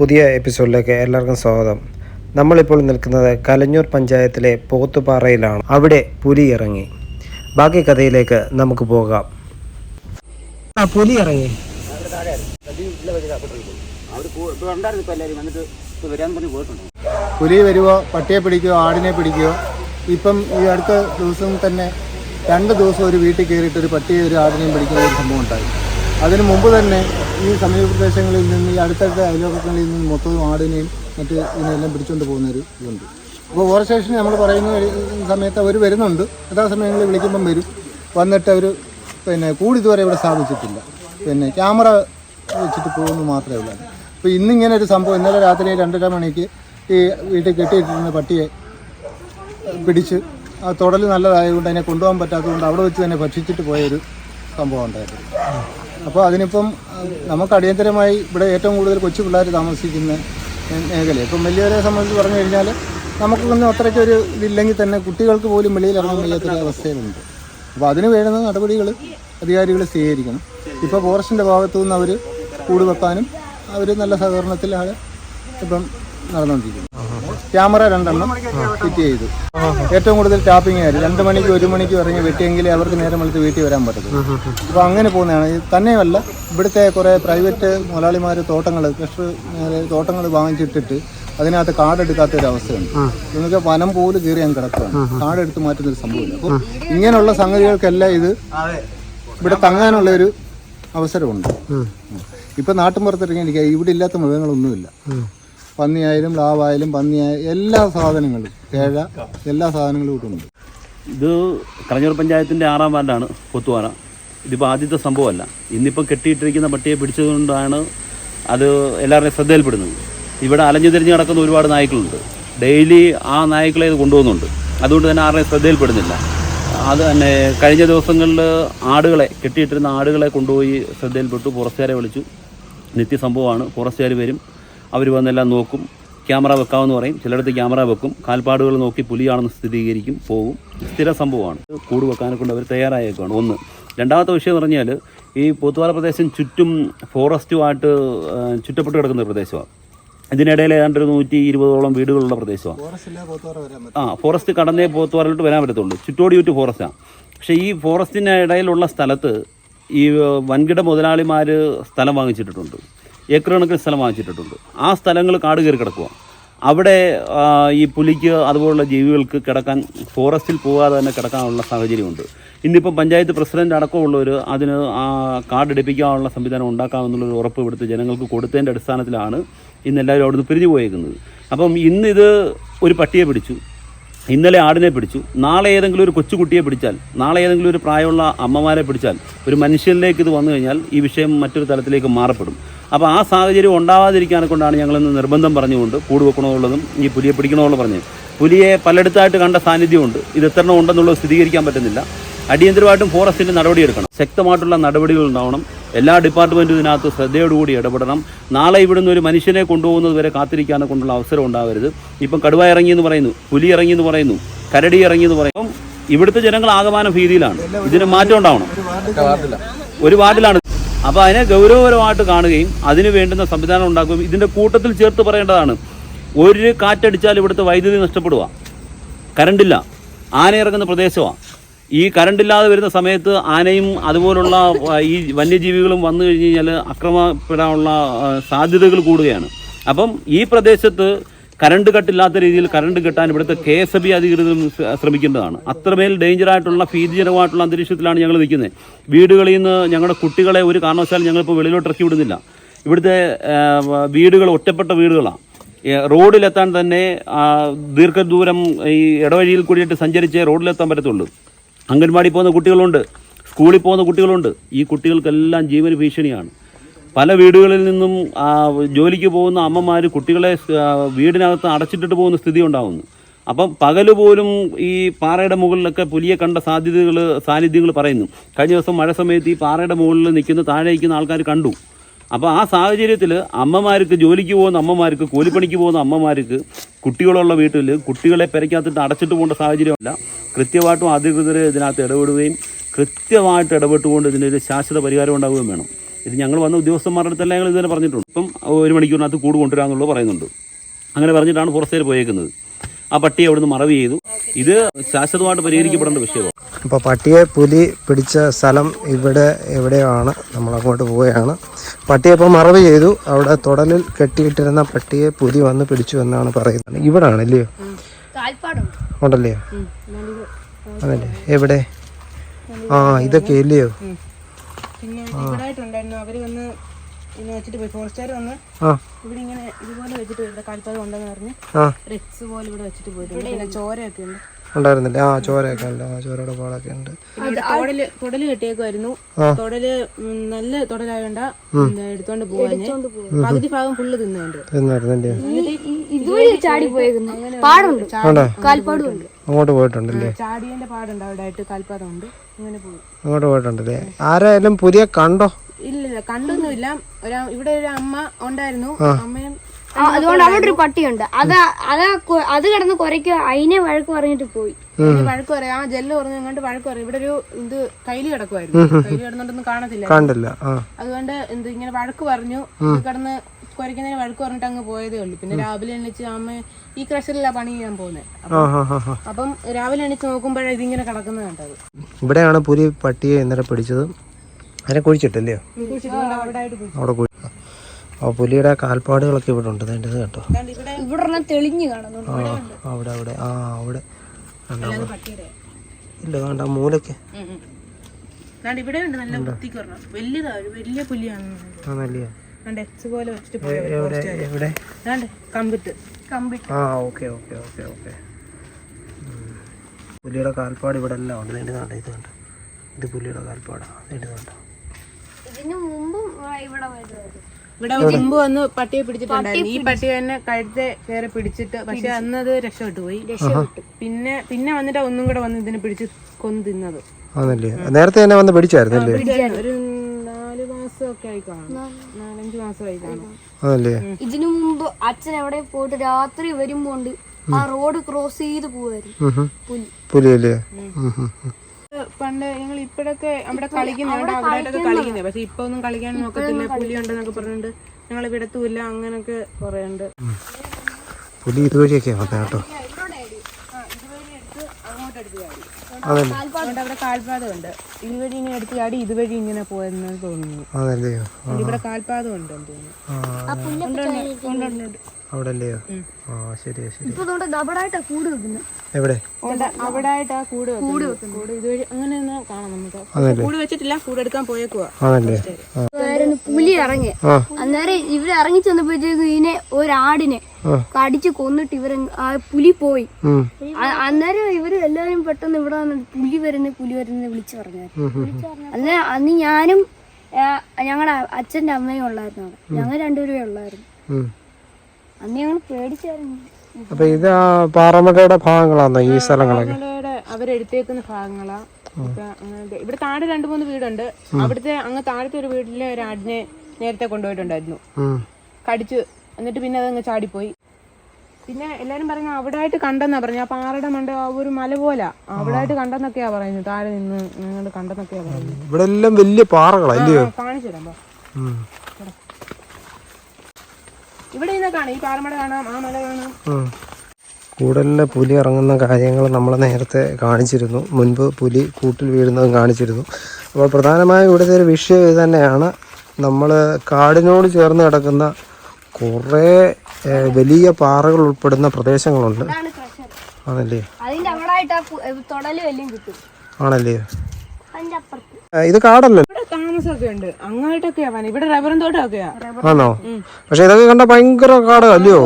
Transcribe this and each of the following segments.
പുതിയ എപ്പിസോഡിലേക്ക് എല്ലാവർക്കും സ്വാഗതം. നമ്മളിപ്പോൾ നിൽക്കുന്നത് കലഞ്ഞൂർ പഞ്ചായത്തിലെ പോത്തുപാറയിലാണ്. അവിടെ പുലി ഇറങ്ങി. ബാക്കി കഥയിലേക്ക് നമുക്ക് പോകാം. ആ പുലി ഇറങ്ങി. പുലി വരുവോ പട്ടിയെ പിടിക്കുകയോ ആടിനെ പിടിക്കുകയോ ഇപ്പം ഈ അടുത്ത ദിവസം തന്നെ രണ്ട് ദിവസം ഒരു വീട്ടിൽ കയറിയിട്ട് ഒരു പട്ടിയെ ഒരു ആടിനെയും പിടിക്കുന്ന ഒരു സംഭവം ഉണ്ടായി. അതിനു മുമ്പ് തന്നെ ഈ സമീപ പ്രദേശങ്ങളിൽ നിന്ന് ഈ അടുത്തടുത്ത അയൽവക്കങ്ങളിൽ നിന്ന് മൊത്തം ആടിനെയും മറ്റ് ഇതിനെല്ലാം പിടിച്ചുകൊണ്ട് പോകുന്നൊരു ഇതുണ്ട്. അപ്പോൾ ഓവർ സ്റ്റേഷനിൽ നമ്മൾ പറയുന്ന സമയത്ത് അവർ വരുന്നുണ്ട്. യഥാസമയങ്ങളിൽ വിളിക്കുമ്പം വരും. വന്നിട്ട് അവർ പിന്നെ കൂടിതുവരെ ഇവിടെ സ്ഥാപിച്ചിട്ടില്ല. പിന്നെ ക്യാമറ വെച്ചിട്ട് പോകുന്നു മാത്രമേ ഉള്ളൂ. അപ്പോൾ ഇന്നിങ്ങനെ ഒരു സംഭവം ഇന്നലെ രാത്രി രണ്ടര മണിക്ക് ഈ വീട്ടിൽ കെട്ടിയിട്ടിരുന്ന പട്ടിയെ പിടിച്ച് ആ തുടൽ നല്ലതായതുകൊണ്ട് അതിനെ കൊണ്ടുപോകാൻ പറ്റാത്തതുകൊണ്ട് അവിടെ വെച്ച് തന്നെ ഭക്ഷിച്ചിട്ട് പോയൊരു സംഭവം ഉണ്ടായിരുന്നു അപ്പോൾ അതിനിപ്പം നമുക്ക് അടിയന്തരമായി ഇവിടെ ഏറ്റവും കൂടുതൽ കൊച്ചു പിള്ളേർ താമസിക്കുന്ന മേഖല ഇപ്പം വലിയവരെ സംബന്ധിച്ച് പറഞ്ഞു കഴിഞ്ഞാൽ നമുക്കൊന്നും അത്രയ്ക്ക് ഒരു ഇതില്ലെങ്കിൽ തന്നെ കുട്ടികൾക്ക് പോലും വെളിയിൽ ഇറങ്ങാൻ വയ്യാത്തൊരു അവസ്ഥയിലുണ്ട്. അപ്പോൾ അതിന് വേണ്ടുന്ന നടപടികൾ അധികാരികൾ സ്വീകരിക്കണം. ഇപ്പോൾ ഫോറസ്റ്റിന്റെ ഭാഗത്തു നിന്ന് അവർ കൂട് വെക്കാനും അവർ നല്ല സഹകരണത്തിലാണ് ഇപ്പം നടന്നുകൊണ്ടിരിക്കുന്നത്. ക്യാമറ രണ്ടെണ്ണം ഫിറ്റ് ചെയ്തു. ഏറ്റവും കൂടുതൽ ടാപ്പിംഗ് ആയിരുന്നു. രണ്ട് മണിക്ക് ഒരു മണിക്ക് ഇറങ്ങി വെട്ടിയെങ്കിലേ അവർക്ക് നേരം വെളുത്ത് വീട്ടിൽ വരാൻ പറ്റത്തുള്ളൂ. അപ്പോൾ അങ്ങനെ പോകുന്നതാണ്. തന്നെയല്ല തന്നെയുമല്ല ഇവിടുത്തെ കുറേ പ്രൈവറ്റ് മുതലാളിമാർ തോട്ടങ്ങൾ കൃഷി തോട്ടങ്ങൾ വാങ്ങിച്ചിട്ടിട്ട് അതിനകത്ത് കാടെടുക്കാത്ത ഒരു അവസ്ഥയുണ്ട് നിങ്ങൾക്ക് വനം പോലും കയറി ഞാൻ കിടക്കുകയാണ്. കാടെടുത്ത് മാറ്റുന്ന ഒരു സംഭവമില്ല അപ്പോൾ ഇങ്ങനെയുള്ള സംഗതികൾക്കെല്ലാം ഇത് ഇവിടെ തങ്ങാനുള്ള ഒരു അവസരമുണ്ട് ഇപ്പം നാട്ടിൻ പുറത്തിറങ്ങിയിരിക്കുക ഇവിടെ ഇല്ലാത്ത മൃഗങ്ങളൊന്നുമില്ല. പന്നിയായാലും ലാവായാലും പന്നിയായാലും എല്ലാ സാധനങ്ങളും കേഴ എല്ലാ സാധനങ്ങളും ഇവിടെ ഇത് കളഞ്ഞൂർ പഞ്ചായത്തിന്റെ ആറാം വാർഡാണ് പൊത്തുവാന ഇതിപ്പോൾ ആദ്യത്തെ സംഭവമല്ല. ഇന്നിപ്പം കെട്ടിയിട്ടിരിക്കുന്ന പട്ടിയെ പിടിച്ചതുകൊണ്ടാണ് അത് എല്ലാവരുടെയും ശ്രദ്ധയിൽപ്പെടുന്നത്. ഇവിടെ അലഞ്ഞു തിരിഞ്ഞ് കിടക്കുന്ന ഒരുപാട് നായ്ക്കളുണ്ട്. ഡെയിലി ആ നായ്ക്കളെ ഇത് കൊണ്ടുപോകുന്നുണ്ട് അതുകൊണ്ട് തന്നെ ആരുടെയും ശ്രദ്ധയിൽപ്പെടുന്നില്ല. അത് തന്നെ കഴിഞ്ഞ ദിവസങ്ങളിൽ ആടുകളെ കെട്ടിയിട്ടിരുന്ന ആടുകളെ കൊണ്ടുപോയി ശ്രദ്ധയിൽപ്പെട്ടു. ഫോറസ്റ്റുകാരെ വിളിച്ചു. നിത്യസംഭവമാണ്. ഫോറസ്റ്റുകാർ വരും. അവർ വന്നെല്ലാം നോക്കും. ക്യാമറ വെക്കാമെന്ന് പറയും. ചിലയിടത്ത് ക്യാമറ വെക്കും. കാൽപ്പാടുകൾ നോക്കി പുലിയാണെന്ന് സ്ഥിരീകരിക്കും പോകും സ്ഥിര സംഭവമാണ്. കൂട് വെക്കാനെ കൊണ്ട് അവർ തയ്യാറായേക്കാണ് ഒന്ന്. രണ്ടാമത്തെ വിഷയം എന്ന് പറഞ്ഞാൽ ഈ പോത്തുവാല പ്രദേശം ചുറ്റും ഫോറസ്റ്റുമായിട്ട് ചുറ്റപ്പെട്ട് കിടക്കുന്ന പ്രദേശമാണ്. ഇതിനിടയിൽ ഏതാണ്ട് ഒരു നൂറ്റി ഇരുപതോളം വീടുകളുള്ള പ്രദേശമാണ്. ആ ഫോറസ്റ്റ് കടന്നേ പോത്തുവാറിലോട്ട് വരാൻ പറ്റത്തുള്ളൂ. ചുറ്റോടി ചുറ്റ് ഫോറസ്റ്റാണ്. പക്ഷേ ഈ ഫോറസ്റ്റിന് ഇടയിലുള്ള സ്ഥലത്ത് ഈ വൻകിട മുതലാളിമാർ സ്ഥലം വാങ്ങിച്ചിട്ടിട്ടുണ്ട് ഏക്കർ കണക്കിന് സ്ഥലം വാങ്ങിച്ചിട്ടിട്ടുണ്ട്. ആ സ്ഥലങ്ങൾ കാട് കയറി കിടക്കുക അവിടെ ഈ പുലിക്ക് അതുപോലുള്ള ജീവികൾക്ക് കിടക്കാൻ ഫോറസ്റ്റിൽ പോകാതെ തന്നെ കിടക്കാനുള്ള സാഹചര്യമുണ്ട്. ഇന്നിപ്പം പഞ്ചായത്ത് പ്രസിഡന്റ് അടക്കമുള്ളവർ അതിന് ആ കാർഡ് എടുപ്പിക്കാനുള്ള സംവിധാനം ഉണ്ടാക്കാമെന്നുള്ളൊരു ഉറപ്പ് ഇവിടുത്തെ ജനങ്ങൾക്ക് കൊടുത്തതിന്റെ അടിസ്ഥാനത്തിലാണ് ഇന്ന് എല്ലാവരും അവിടുന്ന് പിരിഞ്ഞു പോയേക്കുന്നത്. അപ്പം ഇന്നിത് ഒരു പട്ടിയെ പിടിച്ചു. ഇന്നലെ ആടിനെ പിടിച്ചു. നാളെ ഏതെങ്കിലും ഒരു കൊച്ചുകുട്ടിയെ പിടിച്ചാൽ നാളെ ഏതെങ്കിലും ഒരു പ്രായമുള്ള അമ്മമാരെ പിടിച്ചാൽ ഒരു മനുഷ്യനിലേക്ക് ഇത് വന്നു കഴിഞ്ഞാൽ ഈ വിഷയം മറ്റൊരു തലത്തിലേക്ക് മാറപ്പെടും. അപ്പോൾ ആ സാഹചര്യം ഉണ്ടാവാതിരിക്കാനെ കൊണ്ടാണ് ഞങ്ങളിന്ന് നിർബന്ധം പറഞ്ഞുകൊണ്ട് കൂട് വെക്കണമെന്നുള്ളതും ഈ പുലിയെ പിടിക്കണമെന്നുള്ള പറഞ്ഞത് പുലിയെ പലയിടത്തായിട്ട് കണ്ട സാന്നിധ്യമുണ്ട്. ഇത് എത്ര ഉണ്ടെന്നുള്ളത് സ്ഥിരീകരിക്കാൻ പറ്റുന്നില്ല. അടിയന്തരമായിട്ടും ഫോറസ്റ്റിന്റെ നടപടിയെടുക്കണം. ശക്തമായിട്ടുള്ള നടപടികൾ ഉണ്ടാവണം. എല്ലാ ഡിപ്പാർട്ട്മെന്റും ഇതിനകത്ത് ശ്രദ്ധയോടുകൂടി ഇടപെടണം. നാളെ ഇവിടുന്ന് ഒരു മനുഷ്യനെ കൊണ്ടുപോകുന്നത് വരെ കാത്തിരിക്കാനെ കൊണ്ടുള്ള അവസരം ഉണ്ടാവരുത്. ഇപ്പം കടുവ ഇറങ്ങി എന്ന് പറയുന്നു പുലി ഇറങ്ങി എന്ന് പറയുന്നു കരടി ഇറങ്ങി എന്ന് പറയും അപ്പം ഇവിടുത്തെ ജനങ്ങൾ ആകമാനം ഭീതിയിലാണ്. ഇതിന് മാറ്റം ഉണ്ടാവണം. ഒരു വാർഡിലാണ്. അപ്പോൾ അതിനെ ഗൗരവപരമായിട്ട് കാണുകയും അതിന് വേണ്ടുന്ന സംവിധാനം ഉണ്ടാക്കുകയും ഇതിന്റെ കൂട്ടത്തിൽ ചേർത്ത് പറയേണ്ടതാണ്. ഒരു കാറ്റടിച്ചാൽ ഇവിടുത്തെ വൈദ്യുതി നഷ്ടപ്പെടുക കരണ്ടില്ല ആന ഇറങ്ങുന്ന പ്രദേശമാണ് ഈ കറണ്ടില്ലാതെ വരുന്ന സമയത്ത് ആനയും അതുപോലുള്ള ഈ വന്യജീവികളും വന്നു കഴിഞ്ഞ് കഴിഞ്ഞാൽ അക്രമപ്പെടാനുള്ള സാധ്യതകൾ കൂടുകയാണ്. അപ്പം ഈ പ്രദേശത്ത് കറണ്ട് കട്ടില്ലാത്ത രീതിയിൽ കറണ്ട് കിട്ടാൻ ഇവിടുത്തെ കെ എസ് ബി അധികൃതരും ശ്ര- ശ്രമിക്കേണ്ടതാണ്. അത്രമേൽ ഡേഞ്ചറായിട്ടുള്ള ഭീതിജനകമായിട്ടുള്ള അന്തരീക്ഷത്തിലാണ് ഞങ്ങൾ നിൽക്കുന്നത്. വീടുകളിൽ നിന്ന് ഞങ്ങളുടെ കുട്ടികളെ ഒരു കാരണവശാലും ഞങ്ങളിപ്പോൾ വെളിയിലോട്ട് ഇറക്കി വിടുന്നില്ല. ഇവിടുത്തെ വീടുകൾ ഒറ്റപ്പെട്ട വീടുകളാണ് റോഡിലെത്താൻ തന്നെ ദീർഘദൂരം ഈ ഇടവഴിയിൽ കൂടിയിട്ട് സഞ്ചരിച്ച് റോഡിലെത്താൻ പറ്റത്തുള്ളൂ. അംഗൻവാടി പോകുന്ന കുട്ടികളുണ്ട് സ്കൂളിൽ പോകുന്ന കുട്ടികളുണ്ട്. ഈ കുട്ടികൾക്കെല്ലാം ജീവന് ഭീഷണിയാണ്. പല വീടുകളിൽ നിന്നും ജോലിക്ക് പോകുന്ന അമ്മമാർ കുട്ടികളെ വീടിനകത്ത് അടച്ചിട്ടിട്ട് പോകുന്ന സ്ഥിതി ഉണ്ടാകുന്നു അപ്പം പകൽ പോലും ഈ പാറയുടെ മുകളിലൊക്കെ പുലിയെ കണ്ട സാധ്യതകൾ സാന്നിധ്യങ്ങൾ പറയുന്നു. കഴിഞ്ഞ ദിവസം മഴ സമയത്ത് ഈ പാറയുടെ മുകളിൽ നിൽക്കുന്ന താഴെ നിൽക്കുന്ന ആൾക്കാർ കണ്ടു. അപ്പോൾ ആ സാഹചര്യത്തിൽ അമ്മമാർക്ക് ജോലിക്ക് പോകുന്ന അമ്മമാർക്ക് കൂലിപ്പണിക്ക് പോകുന്ന അമ്മമാർക്ക് കുട്ടികളുള്ള വീട്ടിൽ കുട്ടികളെ പെരയ്ക്കകത്തിട്ട് അടച്ചിട്ട് പോകേണ്ട സാഹചര്യമല്ല. കൃത്യമായിട്ടും അധികൃതർ ഇതിനകത്ത് ഇടപെടുകയും കൃത്യമായിട്ട് ഇടപെട്ടുകൊണ്ട് ഇതിനൊരു ശാശ്വത പരിഹാരം ഉണ്ടാവുകയും വേണം. ഇത് ഞങ്ങൾ വന്ന ഉദ്യോഗസ്ഥന്മാരുടെ അടുത്തെല്ലാം ഞങ്ങൾ ഇതുവരെ പറഞ്ഞിട്ടുണ്ട്. ഇപ്പം ഒരു മണിക്കൂറിനകത്ത് കൂട് കൊണ്ടുവരാമെന്നുള്ളത് പറയുന്നുണ്ട്. അങ്ങനെ പറഞ്ഞിട്ടാണ് പുറത്തേക്ക് പോയേക്കുന്നത്. ആ പട്ടിയെ അവിടുന്ന് മറവ് ചെയ്തു. ഇത് ശാശ്വതമായിട്ട് പരിഹരിക്കപ്പെടേണ്ട വിഷയമാണ്. അപ്പോൾ പട്ടിയെ പുലി പിടിച്ച സ്ഥലം ഇവിടെ എവിടെയാണ്? നമ്മളങ്ങോട്ട് പോവുകയാണ്. പട്ടിയെ ഇപ്പോൾ മറവ് ചെയ്തു. അവിടെ തുടലിൽ കെട്ടിയിട്ടിരുന്ന പട്ടിയെ പുലി വന്ന് പിടിച്ചു എന്നാണ് പറയുന്നത്. ഇവിടെ ആണല്ലയോ കാൽപ്പാടുണ്ട് ഉണ്ടല്ലയോ അതല്ലേ? എവിടെ? ആ ഇതൊക്കെ ഇല്ലയോ? ഇവിടെ ഇങ്ങനെ ഇതുപോലെ വെച്ചിട്ട് ഇവിടെ കാൽപ്പാതം ഉണ്ടെന്ന് പറഞ്ഞ് പോലെ ഇവിടെ വെച്ചിട്ട് പോയിട്ടുണ്ട്. പിന്നെ ചോരയൊക്കെ ഉണ്ട്. ഉണ്ടായിരുന്നില്ലേ. ആ ചോരയൊക്കെ ഉണ്ട്. ആ ചോരയുടെ പാടൊക്കെ ഉണ്ട്. തൊടൽ തൊടൽ കെട്ടിയേക്കുമായിരുന്നു തൊടൽ നല്ല തൊടലായോണ്ട എടുത്തോണ്ട് പോവാഞ്ഞ്. പകുതി ഭാഗം ഫുള്ള് തിന്നുണ്ട് ഇതുവഴി ചാടി പോയേക്കുന്നു. പാടുണ്ട്. കാൽപ്പാടുണ്ട് അങ്ങോട്ട് പോയിട്ടുണ്ടല്ലേ ചാടിയന്റെ പാടുണ്ട് അവിടെ ആയിട്ട് കാൽപ്പാതം ഉണ്ട് അങ്ങനെ പോയി. അങ്ങോട്ട് പോയിട്ടുണ്ടല്ലേ ആരായാലും പുതിയ കണ്ടോ? ഇല്ല കണ്ടൊന്നുമില്ല. ഇവിടെ ഒരു അമ്മ ഉണ്ടായിരുന്നു. അമ്മയും അതുകൊണ്ട് അവിടെ ഒരു പട്ടിയുണ്ട്. അത് അതാ അത് കിടന്ന് കുരയ്ക്കുക അതിനെ വഴക്ക് പറഞ്ഞിട്ട് പോയി. വഴക്ക് പറയാ. ആ ജെല്ല് പറഞ്ഞു അങ്ങോട്ട് വഴക്ക് പറയും. ഇവിടെ ഒരു ഇത് കയ്യിൽ കിടക്കുമായിരുന്നു കയ്യിൽ കിടന്നോണ്ടൊന്നും കാണത്തില്ല. കണ്ടില്ല അതുകൊണ്ട് എന്ത് ഇങ്ങനെ വഴക്ക് പറഞ്ഞു. കിടന്ന് കുറയ്ക്കുന്നതിന് വഴക്ക് പറഞ്ഞിട്ട് അങ്ങ് പോയതേ ഉള്ളൂ. പിന്നെ രാവിലെ എണീച്ച് അമ്മ ഈ ക്രഷറിലാ പണി ചെയ്യാൻ പോകുന്നത്. അപ്പം രാവിലെ എണീച്ച് നോക്കുമ്പോഴേ ഇതിങ്ങനെ കിടക്കുന്നത് കണ്ടത്. ഇവിടെയാണ് പുലി പട്ടിയെ ഇന്നലെ പിടിച്ചത്. അതിനെ കുഴിച്ചിട്ടല്ലേ? കുഴിച്ചിട്ട് അവിടെ ആ പുലിയുടെ കാൽപ്പാടുകളൊക്കെ ഇവിടെ ഉണ്ട്. അതിന്റെ കേട്ടോ ഇവിടെ ഇവിടെ തെളിഞ്ഞു കാണുന്നുണ്ട് ആ അവിടെ അവിടെ. ആ അവിടെ. ഇല്ല വേണ്ട മൂലക്ക് ഉണ്ട് നല്ല വൃത്തിക്ക് ഒരെണ്ണം. വലിയതാ വലിയ പുലിയാണ്. ആണല്ലേ ദാണ്ട് എക്സ് പോലെ വെച്ചിട്ട് പോയ എവിടെ എവിടെ? കമ്പിട്ട്. കമ്പിട്ട്. ആ ഓക്കെ ഓക്കെ ഓക്കെ ഓക്കെ. പുലിയുടെ കാൽപ്പാട് ഇവിടെ എല്ലാം ഉണ്ട്. ഇതിന്റെ കണ്ട? ഇത് കണ്ട? ഇത് പുലിയുടെ കാൽപ്പാടാണ് ഇത് കണ്ട? ഇതിനു മുമ്പും ഇവിടെ വരുമായിരുന്നു ഇവിടെ ചിമ്പ് വന്ന് പട്ടിയെ പിടിച്ചിട്ടുണ്ടായിരുന്നു. ഈ പട്ടി തന്നെ കഴുത്തെ കയറി പിടിച്ചിട്ട് പക്ഷെ അന്ന് അത് രക്ഷപ്പെട്ടു പോയി. പിന്നെ പിന്നെ വന്നിട്ട് ഒന്നും കൂടെ വന്ന് ഇതിനെ പിടിച്ച് കൊന്നു തിന്നത്. ആണല്ലേ? നേരത്തെ തന്നെ വന്ന് പിടിച്ചായിരുന്നല്ലേ? ഒരു നാല് മാസമൊക്കെ ആയി കാണും. നാലഞ്ച് മാസമായി കാണും. ആണല്ലേ? ഇതിനു മുമ്പ് അച്ഛൻ എവിടെ പോയിട്ട് രാത്രി വരുമ്പോണ്ട് ആ റോഡ് ക്രോസ് ചെയ്ത് പോവായിരുന്നു. പുലി. ഉം ഉം. പണ്ട് ഞങ്ങൾ ഇപ്പോഴൊക്കെ അവിടെ കളിക്കുന്നുണ്ട് അവിടെയൊക്കെ കളിക്കുന്നത് പക്ഷെ ഇപ്പൊ ഒന്നും കളിക്കാൻ നോക്കത്തില്ല. പുലി ഉണ്ടെന്നൊക്കെ പറഞ്ഞിട്ട് ഞങ്ങൾ വിടത്തുമില്ല അങ്ങനൊക്കെ പറയുന്നുണ്ട് പുലി ഇതുവഴിയൊക്കെ കേട്ടോ. അവിടെ കാൽപാദം ഉണ്ട് ഇതുവഴി ഇങ്ങനെ എടുത്ത് ചാടി ഇതുവഴി ഇങ്ങനെ പോയെന്ന് തോന്നുന്നു. ഇവിടെ കാൽപാതം ഉണ്ടെന്ന് തോന്നുന്നു. അവിടെ അല്ലയോ ആ ശരി ശരി ഇപ്പൊ ഡബിളായിട്ടാ കൂട് വെക്കുന്നത് എവിടെ? കൂട് കൂട് കൂട് ഇതുവഴി അങ്ങനെ ഒന്ന് കാണാം നമുക്ക്. കൂട് വെച്ചിട്ടില്ല കൂട് എടുക്കാൻ പോയേക്കുവാ. ആണല്ലേ? ആ. ആയിരുന്നു പുലി ഇറങ്ങി. അന്നേരം ഇവർ ഇറങ്ങി ചെന്നപ്പോഴത്തേക്ക് ഇതിനെ ഒരാടിനെ ആടിനെ കടിച്ച് കൊന്നിട്ട് ഇവർ ആ പുലി പോയി. അന്നേരം ഇവർ എല്ലാരും പെട്ടെന്ന് ഇവിടെ പുലി വരുന്ന പുലി വരുന്ന വിളിച്ചു പറഞ്ഞു. അന്ന് അന്ന് ഞാനും ഞങ്ങളുടെ അച്ഛന്റെ അമ്മയും ഉള്ളായിരുന്നു അവിടെ. ഞങ്ങൾ രണ്ടുപേരും ഉള്ളായിരുന്നു. അന്ന് ഞങ്ങൾ പേടിച്ചായിരുന്നു. അപ്പൊ ഇത് ആ പാറമടയുടെ ഭാഗങ്ങളാണോ ഈ സ്ഥലങ്ങളൊക്കെ? അവരെടുത്തേക്കുന്ന ഭാഗങ്ങളാ. ഇപ്പൊ അങ്ങനത്തെ ഇവിടെ താഴെ രണ്ടു മൂന്ന് വീടുണ്ട്. അവിടുത്തെ അങ്ങ് താഴത്തെ ഒരു വീട്ടിലെ ഒരു ആടിനെ നേരത്തെ കൊണ്ടുപോയിട്ടുണ്ടായിരുന്നു. ഉം. കടിച്ച്. എന്നിട്ട് പിന്നെ അതങ്ങ് ചാടിപ്പോയി. പിന്നെ എല്ലാരും പറയുന്നത് അവിടെ ആയിട്ട് കണ്ടെന്നാ പറഞ്ഞു ആ പാറയുടെ മണ്ട ആ ഒരു മല പോലെ. അവിടെ ആയിട്ട് കണ്ടെന്നൊക്കെയാ പറയുന്നത്. താഴെ നിന്ന് നിങ്ങൾ കണ്ടെന്നൊക്കെയാ പറയുന്നത്. ഇവിടെ എല്ലാം വലിയ പാറകളാ അല്ലയോ? കാണിച്ചു തരാം. ഉം. ഇവിടെ നിന്ന് കാണാം ഈ പാറമട കാണാം ആ മല കാണാം. കൂടലിലെ പുലി ഇറങ്ങുന്ന കാര്യങ്ങൾ നമ്മൾ നേരത്തെ കാണിച്ചിരുന്നു. മുൻപ് പുലി കൂട്ടിൽ വീഴുന്നതും കാണിച്ചിരുന്നു. അപ്പോൾ പ്രധാനമായും ഇവിടുത്തെ ഒരു വിഷയം ഇത് തന്നെയാണ്. നമ്മൾ കാടിനോട് ചേർന്ന് കിടക്കുന്ന കുറേ വലിയ പാറകൾ ഉൾപ്പെടുന്ന പ്രദേശങ്ങളുണ്ട്. ആണല്ലേ? ആണല്ലേ? ഇത് കാടല്ലേ? താമസമൊക്കെ ഉണ്ട് അങ്ങോട്ടൊക്കെയാ ഇവിടെ റബ്ബറും തോട്ടമൊക്കെയാ. ആണോ? പക്ഷെ ഇതൊക്കെ കണ്ട ഭയങ്കര കാട് അല്ലയോ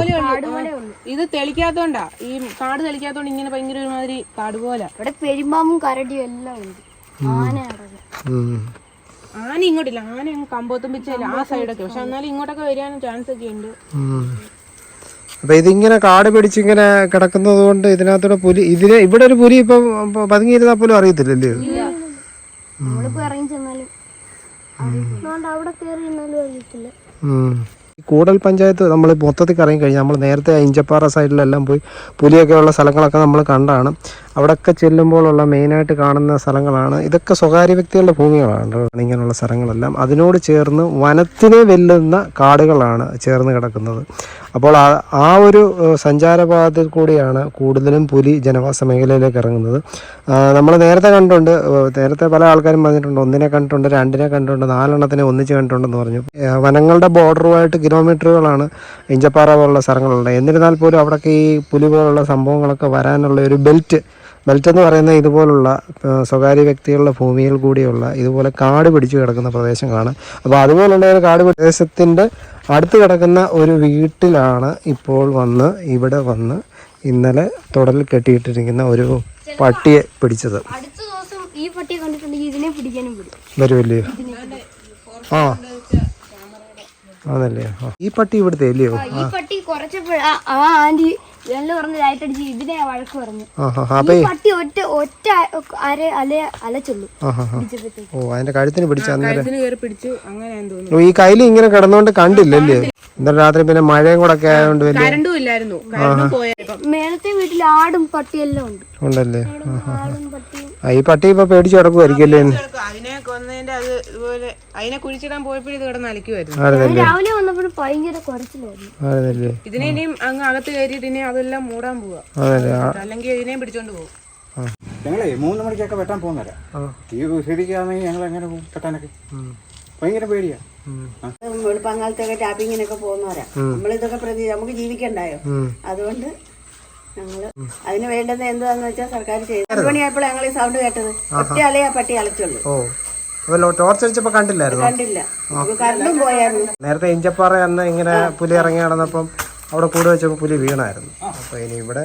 ഇത് തെളിക്കാത്തോണ്ടാ. ഈ കാട് തെളിക്കാത്തോണ്ട് ഇങ്ങനെ ഭയങ്കര ഒരുമാതിരി കാട് പോലെ ഇവിടെ പെരുമ്പാമ്പും കരടിയും എല്ലാം ഉണ്ട്. ആന ഇങ്ങോട്ടില്ല. ആന കമ്പോത്തും കമ്പോത്തുമ്പിച്ചല്ല ആ സൈഡൊക്കെ പക്ഷെ എന്നാലും ഇങ്ങോട്ടൊക്കെ വരാനും ചാൻസ് ഒക്കെ ഉണ്ട്. അപ്പൊ ഇതിങ്ങനെ കാട് പിടിച്ചിങ്ങനെ കിടക്കുന്നത് കൊണ്ട് ഇതിനകത്തൂടെ പുലി ഇതിന് ഇവിടെ ഒരു പുലി ഇപ്പം പതുങ്ങിയിരുന്നാ പതുങ്ങിയിരുന്നാൽ പോലും അറിയത്തില്ലല്ലേ? നമ്മളിപ്പോ ഇറങ്ങി ചെന്നാലും കൂടൽ പഞ്ചായത്ത് നമ്മൾ മൊത്തത്തിൽ കറങ്ങി കഴിഞ്ഞാൽ നമ്മൾ നേരത്തെ ഇഞ്ചപ്പാറ സൈഡിലെല്ലാം പോയി പുലിയൊക്കെ ഉള്ള സ്ഥലങ്ങളൊക്കെ നമ്മൾ കണ്ടാണ്. അവിടെയൊക്കെ ചെല്ലുമ്പോഴുള്ള മെയിനായിട്ട് കാണുന്ന സ്ഥലങ്ങളാണ്. ഇതൊക്കെ സ്വകാര്യ വ്യക്തികളുടെ ഭൂമികളാണ്. ഇങ്ങനെയുള്ള സ്ഥലങ്ങളെല്ലാം. അതിനോട് ചേർന്ന് വനത്തിനെ വെല്ലുന്ന കാടുകളാണ് ചേർന്ന് കിടക്കുന്നത്. അപ്പോൾ ആ ഒരു സഞ്ചാരപാതയിൽ കൂടിയാണ് കൂടുതലും പുലി ജനവാസ മേഖലയിലേക്ക് ഇറങ്ങുന്നത്. നമ്മൾ നേരത്തെ കണ്ടുണ്ട് നേരത്തെ പല ആൾക്കാരും പറഞ്ഞിട്ടുണ്ട് ഒന്നിനെ കണ്ടിട്ടുണ്ട് രണ്ടിനെ കണ്ടിട്ടുണ്ട് നാലെണ്ണത്തിനെ ഒന്നിച്ച് കണ്ടിട്ടുണ്ടെന്ന് പറഞ്ഞു. വനങ്ങളുടെ ബോർഡറുമായിട്ട് കിലോമീറ്ററുകളാണ് ഇഞ്ചപ്പാറ പോലുള്ള സ്ഥലങ്ങളുള്ളത്. എന്നിരുന്നാൽ പോലും അവിടെയൊക്കെ ഈ പുലി പോലുള്ള സംഭവങ്ങളൊക്കെ വരാനുള്ള ഒരു ബെൽറ്റ് ബെൽറ്റ് എന്ന് പറയുന്ന ഇതുപോലുള്ള സ്വകാര്യ വ്യക്തികളുടെ ഭൂമിയിൽ കൂടിയുള്ള ഇതുപോലെ കാട് പിടിച്ചു കിടക്കുന്ന പ്രദേശങ്ങളാണ്. അപ്പോൾ അതുപോലുള്ള ഒരു കാട് പ്രദേശത്തിന്റെ അടുത്ത് കിടക്കുന്ന ഒരു വീട്ടിലാണ് ഇപ്പോൾ വന്ന് ഇവിടെ വന്ന് ഇന്നലെ തുടലിൽ കെട്ടിയിട്ടിരിക്കുന്ന ഒരു പട്ടിയെ പിടിച്ചത്. അടുത്ത ദിവസം ഈ പട്ടിയെ കണ്ടിട്ടുണ്ടെങ്കിൽ ഇതിനെ പിടിക്കാനും വിടും. വരുമല്ലേ ആ. ആണല്ലേ? ഈ പട്ടി ഇവിടുത്തെ അല്ലയോ ഈ പട്ടി കുറച്ചപ്പോൾ ആ ആന്റി പറഞ്ഞ് ഇതിനെ വഴക്ക് പറഞ്ഞു. ഈ പട്ടി ഒറ്റ ഒറ്റ അര അല അലച്ചുള്ളൂ. ഓ അതിന്റെ കഴുത്തിന് പിടിച്ച അന്നേരം. ഈ കയ്യിൽ ഇങ്ങനെ കിടന്നുകൊണ്ട് കണ്ടില്ലല്ലേ? ഇന്നലെ രാത്രി പിന്നെ മഴയും കൂടെ ഒക്കെ ആയതുകൊണ്ട് മേലത്തെ വീട്ടിൽ ആടും പട്ടിയെല്ലാം ഉണ്ട്. ഉണ്ടല്ലേ? ആടും പട്ടിയും. ആ ഈ പട്ടി ഇപ്പൊ പേടിച്ചു കിടക്കുമായിരിക്കും അല്ലേ? അതിനെ കൊന്നതിന്റെ അത് ഇതുപോലെ അതിനെ കുഴിച്ചിടാൻ പോയപ്പോഴും ഇത് കിടന്ന് അലിക്കുമായിരുന്നു രാവിലെ വന്നപ്പോഴും ഭയങ്കര കുറച്ചിലായിരുന്നു ഇതിനെ ഇനിയും അങ്ങ് അകത്ത് കയറിയിട്ട് ഇനി അതെല്ലാം മൂടാൻ പോവാ. അല്ലെങ്കിൽ ഇതിനെയും പിടിച്ചോണ്ട് പോകും ഞങ്ങളെ മൂന്ന് മണിക്കൊക്കെ വെട്ടാൻ പോകുന്നവരാ ഈ സ്ഥിതിക്കാണെങ്കിൽ ഞങ്ങൾ എങ്ങനെ പോകും വെട്ടാനൊക്കെ ഭയങ്കര പേടിയാ. വെളുപ്പാങ്കാലത്തൊക്കെ ടാപ്പിങ്ങിനൊക്കെ പോകുന്നവരാ നമ്മളിതൊക്കെ പ്രതി നമുക്ക് ജീവിക്കണ്ടായോ? അതുകൊണ്ട് ഞങ്ങൾ അതിന് വേണ്ടത് എന്താന്ന് വെച്ചാൽ സർക്കാർ ചെയ്തു ഒരു മണിയായപ്പോൾ ഞങ്ങൾ ഈ സൗണ്ട് കേട്ടത് ഒറ്റ അലയാ പട്ടി അലച്ചുള്ളൂ. ടോർച്ച് അടിച്ചപ്പോ കണ്ടില്ലായിരുന്നു? കണ്ടില്ല. കറണ്ടും പോയായിരുന്നു. നേരത്തെ ഇഞ്ചപ്പാറ അന്ന് ഇങ്ങനെ പുലി ഇറങ്ങി നടന്നപ്പം അവിടെ കൂടെ വെച്ചപ്പോ പുലി വീണായിരുന്നു. അപ്പൊ ഇനി ഇവിടെ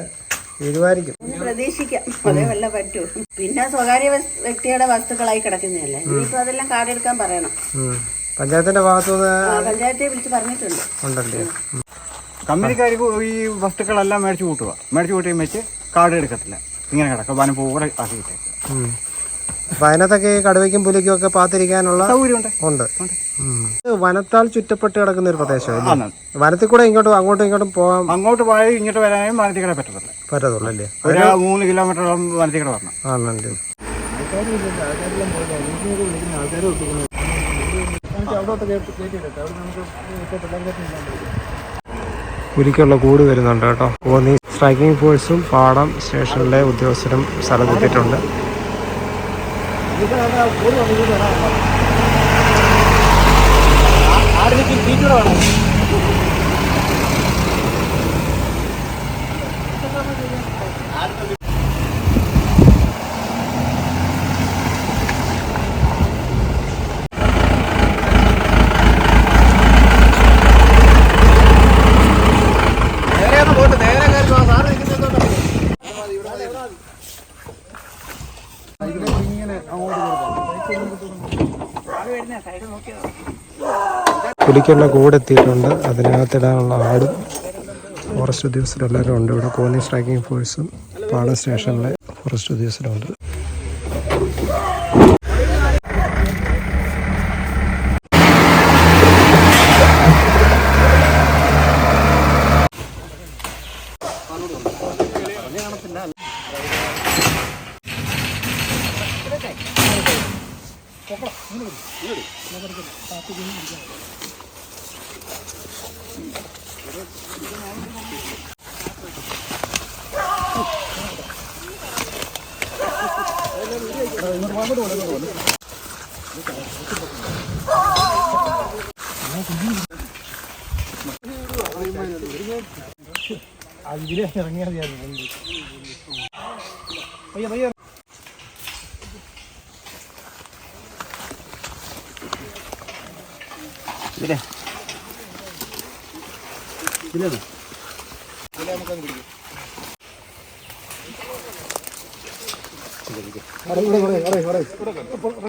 തീരുമാനിക്കും. പ്രതീക്ഷിക്കാം. അതേ വല്ല പറ്റൂ. പിന്നെ സ്വകാര്യ വ്യക്തിയുടെ വസ്തുക്കളായി കിടക്കുന്നതല്ലേ? ഇനിയിപ്പോ അതെല്ലാം കാടെടുക്കാൻ പറയണം. ഉം. പഞ്ചായത്തിന്റെ ഭാഗത്തുനിന്ന് പഞ്ചായത്തെ വിളിച്ച് പറഞ്ഞിട്ടുണ്ട്. ഉണ്ടല്ലേ. കമ്പനിക്കാർ ഈ വസ്തുക്കളെല്ലാം മേടിച്ചു കൂട്ടുക മേടിച്ചു കൂട്ടിയും വെച്ച് കാർഡ് എടുക്കത്തില്ല ഇങ്ങനെ കിടക്കുക വനം ഉം. അപ്പൊ അതിനകത്തൊക്കെ ഈ കടുവയ്ക്കും പുലിക്കും ഒക്കെ പാത്തിരിക്കാനുള്ള ഉണ്ട്. വനത്താൽ ചുറ്റപ്പെട്ട് കിടക്കുന്ന ഒരു പ്രദേശം വനത്തിൽ കൂടെ ഇങ്ങോട്ടും അങ്ങോട്ടും ഇങ്ങോട്ടും പോകാം അങ്ങോട്ട് പോയി ഇങ്ങോട്ട് വരാനും വനത്തിൽ കൂടെ പറ്റത്തില്ല പറ്റത്തുള്ളൂ അല്ലേ? ഒരു മൂന്ന് കിലോമീറ്ററോളം വനത്തിൽ കൂടെ വരണം. ആണല്ലേ. പുലിക്കുള്ള കൂട് വരുന്നുണ്ട് കേട്ടോ. കോന്നി സ്ട്രൈക്കിംഗ് ഫോഴ്സും പാടം സ്റ്റേഷനിലെ ഉദ്യോഗസ്ഥരും സ്ഥലത്തെത്തിയിട്ടുണ്ട്. ആടിലേക്ക് തീറ്റ വേണം പുലിക്കുള്ള കൂടെത്തിയിട്ടുണ്ട് അതിനകത്തിടാനുള്ള ആടും ഫോറസ്റ്റ് ഉദ്യോഗസ്ഥരെല്ലാവരും ഉണ്ട്. ഇവിടെ കോന്നി സ്ട്രൈക്കിംഗ് ഫോഴ്സും പാടം സ്റ്റേഷനിലെ ഫോറസ്റ്റ് ഉദ്യോഗസ്ഥരുണ്ട് niya yan. Ayan, ayan. Bila. Bila? Bila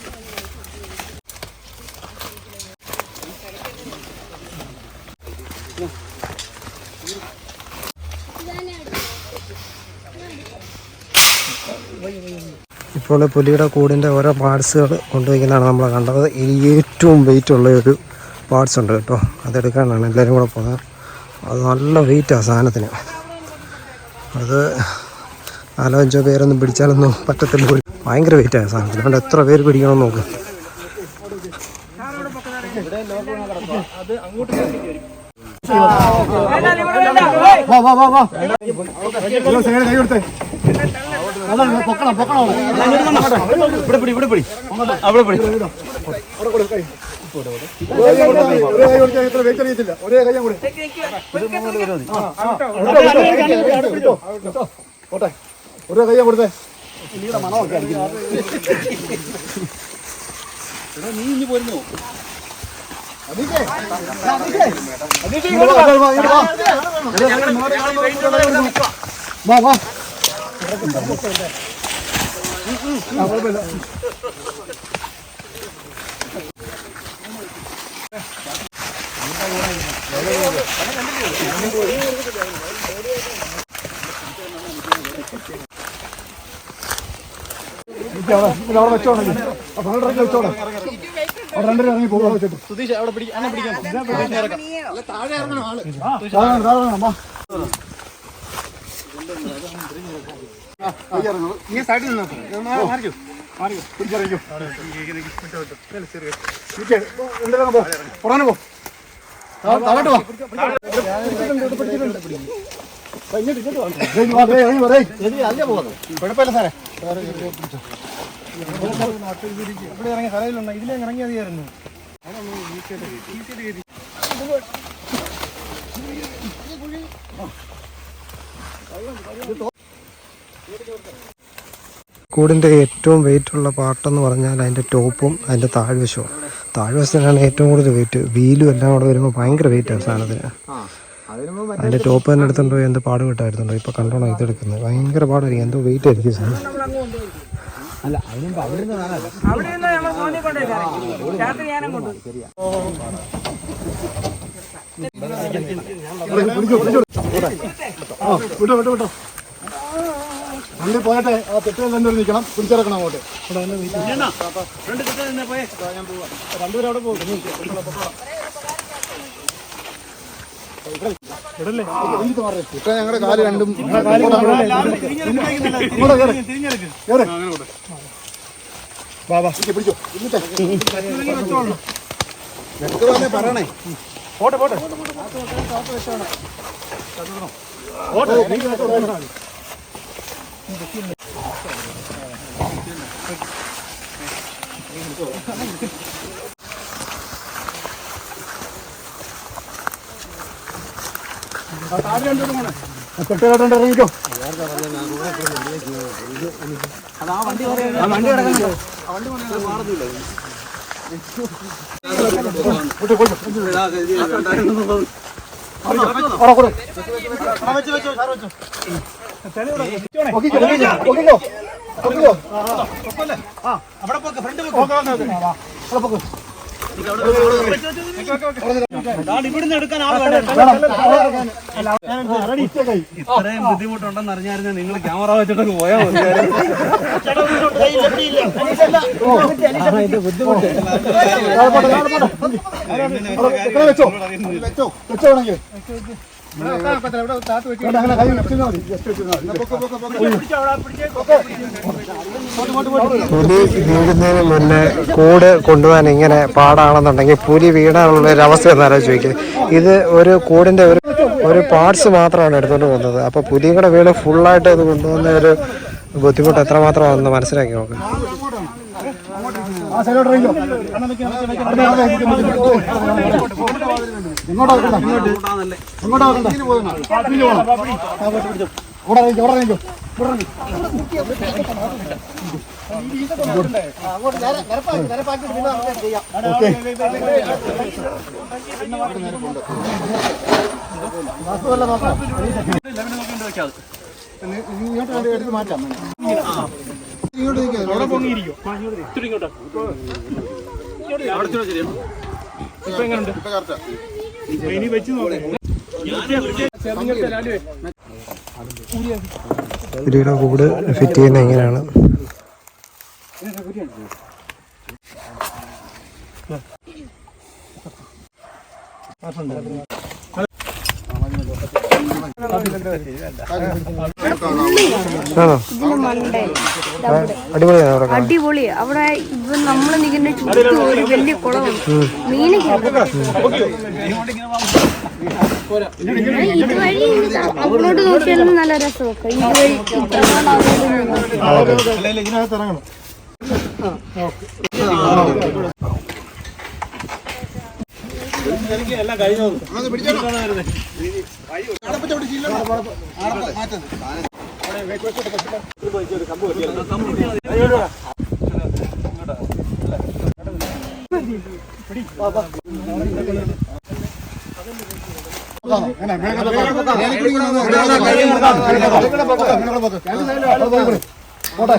ഇപ്പോൾ പുലിയുടെ കൂടിന്റെ ഓരോ പാർട്സുകൾ കൊണ്ടുപോയിക്കുന്നതാണ് നമ്മൾ കണ്ടത്. ഇനി ഏറ്റവും വെയിറ്റ് ഉള്ള ഒരു പാർട്സ് ഉണ്ട് കേട്ടോ. അതെടുക്കാനാണ് എല്ലാവരും കൂടെ പോകുന്നത്. അത് നല്ല വെയിറ്റാണ് സാധനത്തിന്. അത് നാലോ അഞ്ചോ പേരൊന്നും പിടിച്ചാലൊന്നും പറ്റത്തില്ല. പോലും ഭയങ്കര വെയിറ്റാണ് സാധനത്തിന്. അതുകൊണ്ട് എത്ര പേര് പിടിക്കണം നോക്ക്. വാ വാ വാ വാ. കൈ കൊടുത്തേ. ഒരേ കയ്യാ കൊടുത്തേ നീ ഇനി പോരുന്നു വാ വാ അവിടെ വെച്ചോണല്ലേ അപ്പൊ അവിടെ വെച്ചോടാ അവിടെ രണ്ടര ഇറങ്ങി പോകാൻ വെച്ചിട്ട് സുധീഷ് അവിടെ പിടിക്കാൻ താഴെ ഇറങ്ങണം ആൾ താഴെ ഇറങ്ങണം വാ ഈ സൈഡിൽ നിന്ന് മാറിക്കോ. മാറിക്കോ. പിടിച്ചിറങ്ങിക്കോ പോ? പുറമെ പോ. താഴോട്ട് കുഴപ്പമില്ല സാറേ. ഇവിടെ ഇറങ്ങിയ സ്ഥലമില്ലുണ്ട് ഇതിലേ ഇറങ്ങിയാൽ മതിയായിരുന്നു കൂടിന്റെ ഏറ്റവും വെയിറ്റ് ഉള്ള പാട്ടെന്ന് പറഞ്ഞാൽ അതിന്റെ ടോപ്പും അതിന്റെ താഴ്വശവും. താഴ്വശത്തിനാണ് ഏറ്റവും കൂടുതൽ വെയിറ്റ് വീലും എല്ലാം കൂടെ വരുമ്പോൾ ഭയങ്കര വെയിറ്റാണ് സാധനത്തിന്. അതിന്റെ ടോപ്പ് തന്നെ എടുത്തുണ്ടോ എന്ത് പാട് കിട്ടായിരുന്നുണ്ടോ ഇപ്പോൾ കണ്ടോണം ഇതെടുക്കുന്നത് ഭയങ്കര പാടായിരിക്കും. എന്തോ വെയിറ്റ് ആയിരിക്കും സാധനം. ആ വിട്ടോ വിട്ടോ വിട്ടോ. വണ്ടി പോയട്ടെ ആ തെറ്റുകൾ രണ്ടുപേരും നിൽക്കണം പിടിച്ചിറക്കണം അങ്ങോട്ട്. രണ്ടുപേരും അവിടെ പോകും ഞങ്ങളുടെ കാൽ രണ്ടും പിടിച്ചോ. പറയണേ. പോട്ടെ പോട്ടെ. ഓട്ടെ കെട്ടുകെട്ടുണ്ട് ഇറങ്ങിക്കോ വണ്ടി കൊടു. വണ്ടി പൊക്കിക്കോ, പൊക്കിക്കോ. അവിടെ പൊക്ക്. ഇവിടുന്ന് എടുക്കാൻ ആൾ റെഡി ഇത്രയും ബുദ്ധിമുട്ടുണ്ടെന്ന് അറിഞ്ഞായിരുന്നു നിങ്ങൾ ക്യാമറ വെച്ചിട്ടൊക്കെ പോയാൽ ബുദ്ധിമുട്ട്. വെച്ചോ? വെച്ചോ പുലി വീഴുന്നതിന് മുന്നേ കൂട് കൊണ്ടുപോകാൻ ഇങ്ങനെ പാടാണെന്നുണ്ടെങ്കിൽ പുലി വീണാനുള്ള ഒരു അവസ്ഥ ഒന്ന് ചോദിക്കുന്നത് ചോദിക്കുക ഇത് ഒരു കൂടിന്റെ ഒരു ഒരു പാർട്സ് മാത്രമാണ് എടുത്തുകൊണ്ട് പോകുന്നത് അപ്പോൾ പുലിയുടെ വീട് ഫുള്ളായിട്ട് ഇത് കൊണ്ടുപോകുന്ന ഒരു ബുദ്ധിമുട്ട് എത്രമാത്രമാണെന്ന് മനസ്സിലാക്കി നോക്ക് ആ അവിടെ അവിടെ ഇങ്ങോട്ട്. ഇങ്ങോട്ടാ വെക്കണ്ട ഇങ്ങോട്ട് ഇങ്ങോട്ടാ വെക്കണ്ട ഇതിന് പോകണം. ആ, പോട്ടെ, പിടിച്ചോ. ഇവിടെ നിൽക്കോ ഇവിടെ നിൽക്കോ ഇങ്ങോട്ട്. വേണ്ടി എടുത്ത് മാറ്റാം ഇങ്ങോട്ട് നിൽക്കാം പുലിയുടെ കൂട് ഫിറ്റ് ചെയ്യുന്നത് എങ്ങനെയാണ്? ആണോ അടിപൊളിയാണ്. അടിപൊളി. അവിടെ ഇവ നമ്മൾ നിൽക്കുന്ന ചുറ്റും ഒരു വലിയ കുളമുണ്ട്. മീന് ഇതുവഴി അങ്ങോട്ട് നോക്കിയാലും നല്ല രസമൊക്കെ. ഇതുവഴി നിന്ന് അല്ല?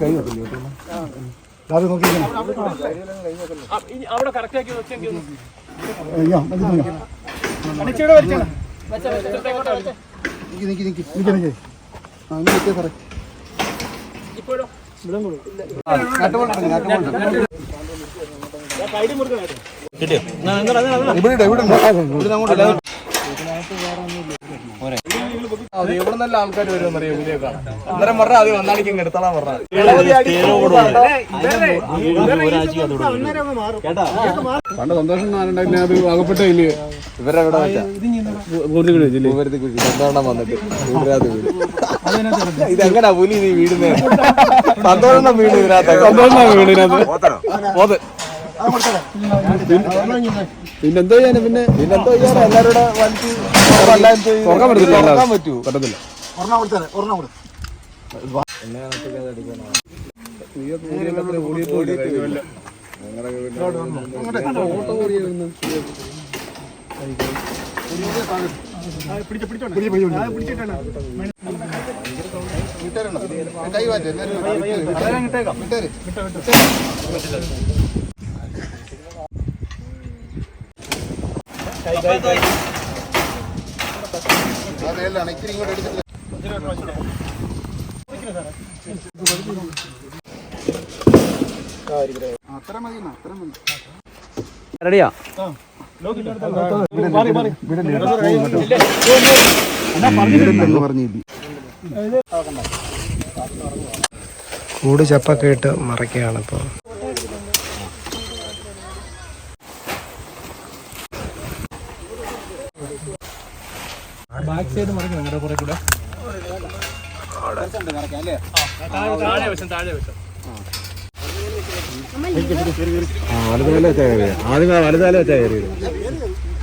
കൈ ഇറങ്ങണം അത് നോക്കിയിരിക്കണം. അയ്യോ അത് നോക്കി. നിക്ക് നിക്ക്. നിക്ക് നിക്ക് നിക്ക് ആ ഇനി നിൽക്കേ സാറേ എവിടെ നല്ല ആൾക്കാർ വരുമെന്നറിയാം പുതിയ അന്നേരം പറഞ്ഞ അത് എടുത്തോളാൻ പണ്ട് സന്തോഷം അത് അകപ്പെട്ട ഇല്ല? ഇവരെവിടെ രണ്ടെണ്ണം വന്നിട്ട് വീട് ഇതെങ്ങനാ പുലി നീ വീടുന്നേ സന്തോഷം വീട് ഇതിനകത്ത്? സന്തോഷം വീടിനകത്ത് പിന്നെന്തോ ചെയ്യാനും പിന്നെ പിന്നെന്തോ ചെയ്യാനും എല്ലാവരുടെ വലിച്ച് പറ്റൂ. പറ്റത്തില്ല. കൈ മാറ്റി എല്ലാവരും വിട്ടേര് അതേലാണ് ഇത്തിരി ഇങ്ങോട്ട് എടുത്തിട്ട് അത്ര മതി അത്ര മതി റെഡിയാ? കൂട് ചപ്പൊക്കെ ഇട്ട് മറയ്ക്കുകയാണ് ഇപ്പോൾ വലുതാല വെച്ചാ കയറി ആദ്യം വലുതാല വെച്ചാ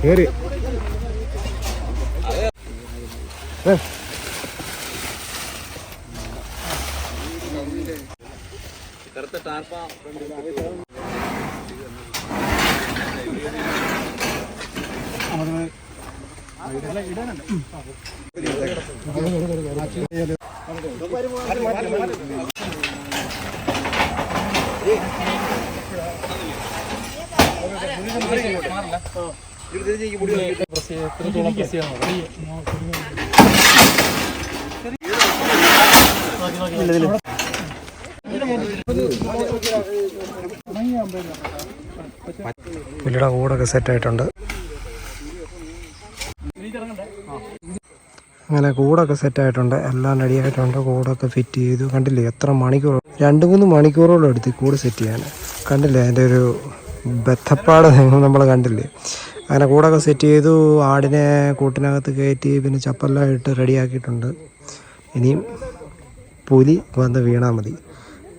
കയറി കയറി പുലിയുടെ കൂടൊക്കെ സെറ്റായിട്ടുണ്ട് അങ്ങനെ കൂടൊക്കെ സെറ്റായിട്ടുണ്ട് എല്ലാം റെഡിയായിട്ടുണ്ട് കൂടൊക്കെ ഫിറ്റ് ചെയ്തു. കണ്ടില്ലേ? എത്ര മണിക്കൂർ? രണ്ട് മൂന്ന് മണിക്കൂറോളം എടുത്ത് കൂട് സെറ്റ് ചെയ്യാൻ. കണ്ടില്ലേ? അതിന്റെ ഒരു ബദ്ധപ്പാട് നമ്മൾ കണ്ടില്ലേ? അങ്ങനെ കൂടൊക്കെ സെറ്റ് ചെയ്തു. ആടിനെ കൂട്ടിനകത്ത് കയറ്റി പിന്നെ ചപ്പെല്ലാം ഇട്ട് റെഡിയാക്കിയിട്ടുണ്ട് ഇനിയും പുലി വന്ന് വീണാൽ മതി.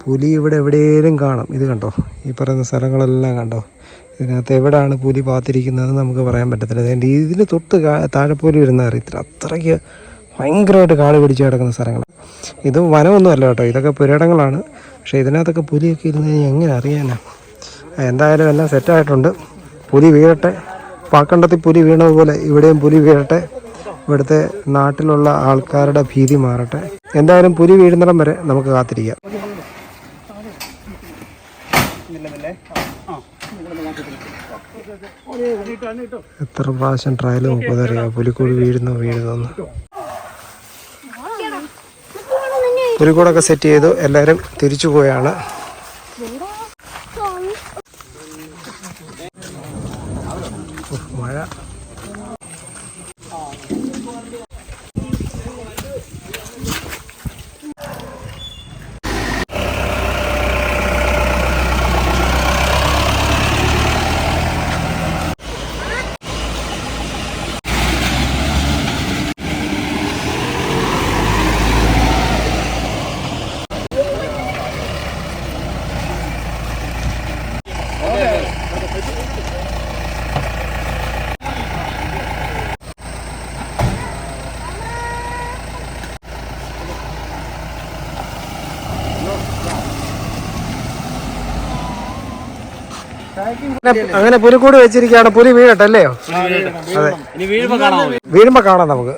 പുലി ഇവിടെ എവിടെയെങ്കിലും കാണും. ഇത് കണ്ടോ? ഈ പറയുന്ന സ്ഥലങ്ങളെല്ലാം കണ്ടോ? ഇതിനകത്ത് എവിടെയാണ് പുലി പാത്തിരിക്കുന്നതെന്ന് നമുക്ക് പറയാൻ പറ്റത്തില്ല. ഇതിന്റെ തൊട്ട് താഴെപ്പോലും താഴെ പോലും ഇരുന്നാൽ അറിയത്തില്ല. അത്രയ്ക്ക് ഭയങ്കരമായിട്ട് കാട് പിടിച്ച് കിടക്കുന്ന സ്ഥലങ്ങൾ. ഇത് വനമൊന്നും അല്ല കേട്ടോ. ഇതൊക്കെ പുരയിടങ്ങളാണ്. പക്ഷേ ഇതിനകത്തൊക്കെ പുലിയൊക്കെ ഇരുന്ന് എങ്ങനെ അറിയാനാ? എന്തായാലും എല്ലാം സെറ്റായിട്ടുണ്ട് പുലി വീഴട്ടെ. പാക്കണ്ടത്തിൽ പുലി വീണതുപോലെ ഇവിടെയും പുലി വീഴട്ടെ. ഇവിടുത്തെ നാട്ടിലുള്ള ആൾക്കാരുടെ ഭീതി മാറട്ടെ. എന്തായാലും പുലി വീഴുന്നിടം വരെ നമുക്ക് കാത്തിരിക്കാം. എത്ര പ്രാവശ്യം ട്രയൽ നോക്കുമെന്നറിയാം പുലിക്കൂടി വീഴുന്നു വീഴുന്നു പുലിക്കൂടൊക്കെ സെറ്റ് ചെയ്തു. എല്ലാവരും തിരിച്ചു പോയാണ്. മഴ. അങ്ങനെ പുലിക്കൂട് വെച്ചിരിക്കുകയാണ്. പുലി വീഴട്ടെ അല്ലയോ അതെ. വീഴുമ്പോ കാണാം നമുക്ക്.